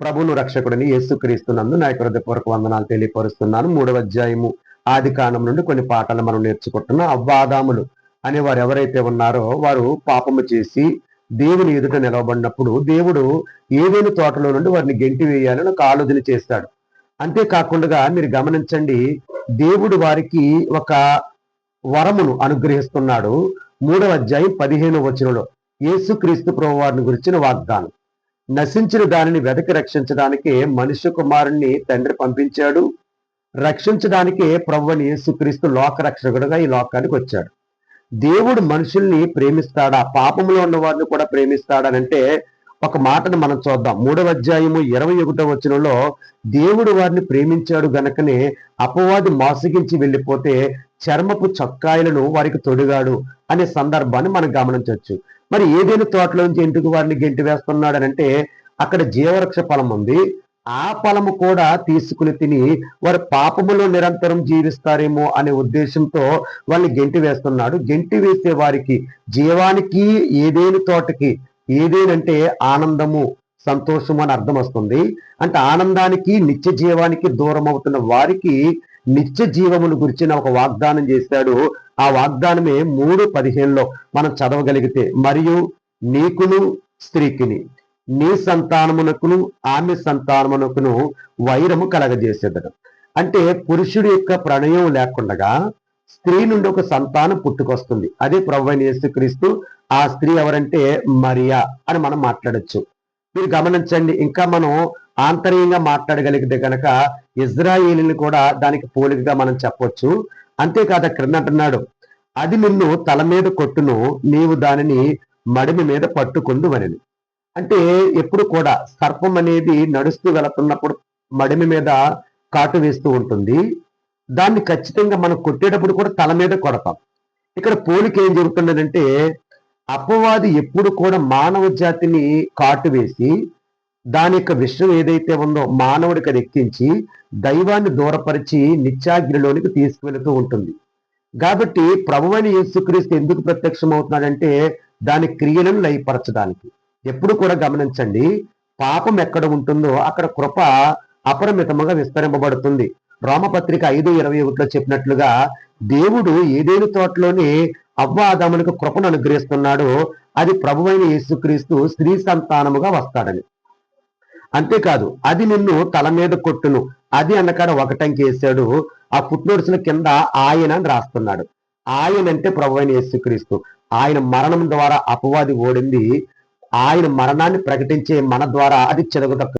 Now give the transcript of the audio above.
ప్రభును రక్షకుడిని యేసుక్రీస్తునందు నా యొక్క హృదయపూర్వక వందనాలు తెలియపరుస్తున్నాను. మూడవ అధ్యాయము ఆది నుండి కొన్ని పాఠాలు మనం నేర్చుకుంటున్నాం. అవ్వాదాములు అనే వారు ఎవరైతే ఉన్నారో వారు పాపము చేసి దేవుని ఎదుట నిలవబడినప్పుడు దేవుడు ఏదైనా తోటలో నుండి వారిని గెంటి వేయాలని ఒక ఆలోచన చేస్తాడు. అంతేకాకుండా మీరు గమనించండి దేవుడు వారికి ఒక వరమును అనుగ్రహిస్తున్నాడు. మూడవ అధ్యాయం పదిహేను వచనంలో యేసుక్రీస్తు ప్రభు వారిని గురించిన వాగ్దానం. నశించిన దానిని వెతకి రక్షించడానికే మనుష్య కుమారుణ్ణి తండ్రి పంపించాడు. రక్షించడానికే ప్రవ్వని యేసుక్రీస్తు లోక రక్షకుడుగా ఈ లోకానికి వచ్చాడు. దేవుడు మనుషుల్ని ప్రేమిస్తాడా? పాపంలో ఉన్న వారిని కూడా ప్రేమిస్తాడనంటే ఒక మాటను మనం చూద్దాం. మూడవ అధ్యాయము ఇరవై ఒకటో వచనంలో దేవుడు వారిని ప్రేమించాడు గనకనే అపవాది మోసగించి వెళ్ళిపోతే చర్మపు చొక్కాయలను వారికి తొడిగాడు అనే సందర్భాన్ని మనం గమనించవచ్చు. మరి ఏదైనా తోటలోంచి ఎందుకు వారిని గెంటి వేస్తున్నాడనంటే అక్కడ జీవవృక్ష ఫలం ఉంది. ఆ ఫలము కూడా తీసుకుని తిని వారు పాపములో నిరంతరం జీవిస్తారేమో అనే ఉద్దేశంతో వాళ్ళని గెంటి వేస్తున్నాడు. గెంటి వేసే వారికి జీవానికి ఏదేని తోటకి ఏదేనంటే ఆనందము సంతోషము అని అర్థం వస్తుంది. అంటే ఆనందానికి నిత్య జీవానికి దూరం అవుతున్న వారికి నిత్య జీవమును గురించిన ఒక వాగ్దానం చేశాడు. ఆ వాగ్దానమే మూడు పదిహేనులో మనం చదవగలిగితే మరియు నీకును స్త్రీకిని నీ సంతానమునకును ఆమె సంతానమునకును వైరము కలగజేసేదడు అంటే పురుషుడి యొక్క ప్రణయం లేకుండగా స్త్రీ నుండి ఒక సంతానం పుట్టుకొస్తుంది. అదే ప్రభు యేసుక్రీస్తు ఆ స్త్రీ ఎవరంటే మరియా అని మనం మాట్లాడొచ్చు. మీరు గమనించండి ఇంకా మనం ఆంతర్యంగా మాట్లాడగలిగితే కనుక ఇజ్రాయేలీని కూడా దానికి పోలికగా మనం చెప్పొచ్చు. అంతేకాదు క్రింద అంటున్నాడు అది నిన్ను తల మీద కొట్టును నీవు దానిని మడిమి మీద పట్టుకుందు వనిని అంటే ఎప్పుడు కూడా సర్పం అనేది నడుస్తూ వెళుతున్నప్పుడు మడిమి మీద కాటు వేస్తూ ఉంటుంది. దాన్ని ఖచ్చితంగా మనం కొట్టేటప్పుడు కూడా తల మీద కొడతాం. ఇక్కడ పోలిక ఏం జరుగుతున్నదంటే అపవాది ఎప్పుడు కూడా మానవ జాతిని కాటు వేసి దాని యొక్క విషయం ఏదైతే ఉందో మానవుడికి అది ఎక్కించి దైవాన్ని దూరపరిచి నిత్యాగ్నిలోనికి తీసుకువెళుతూ ఉంటుంది. కాబట్టి ప్రభువైన యేసుక్రీస్తు ఎందుకు ప్రత్యక్షం అవుతున్నాడంటే దాని క్రియలను లయపరచడానికి. ఎప్పుడు కూడా గమనించండి పాపం ఎక్కడ ఉంటుందో అక్కడ కృప అపరిమితముగా విస్తరింపబడుతుంది. రోమపత్రిక ఐదు ఇరవై ఒకటిలో చెప్పినట్లుగా దేవుడు ఏదేని తోటలోని అవ్వ కృపను అనుగ్రహిస్తున్నాడో అది ప్రభువైన యేసుక్రీస్తు స్త్రీ సంతానముగా వస్తాడని. అంతేకాదు అది నిన్ను తల మీద కొట్టును. అది అన్నకాడ ఒకటంకి వేసాడు. ఆ పుట్నోడ్సిన కింద ఆయన అని రాస్తున్నాడు. ఆయన అంటే ప్రభు అయిన యేసుక్రీస్తు. ఆయన మరణం ద్వారా అపవాది ఓడింది. ఆయన మరణాన్ని ప్రకటించే మన ద్వారా అది చెదగట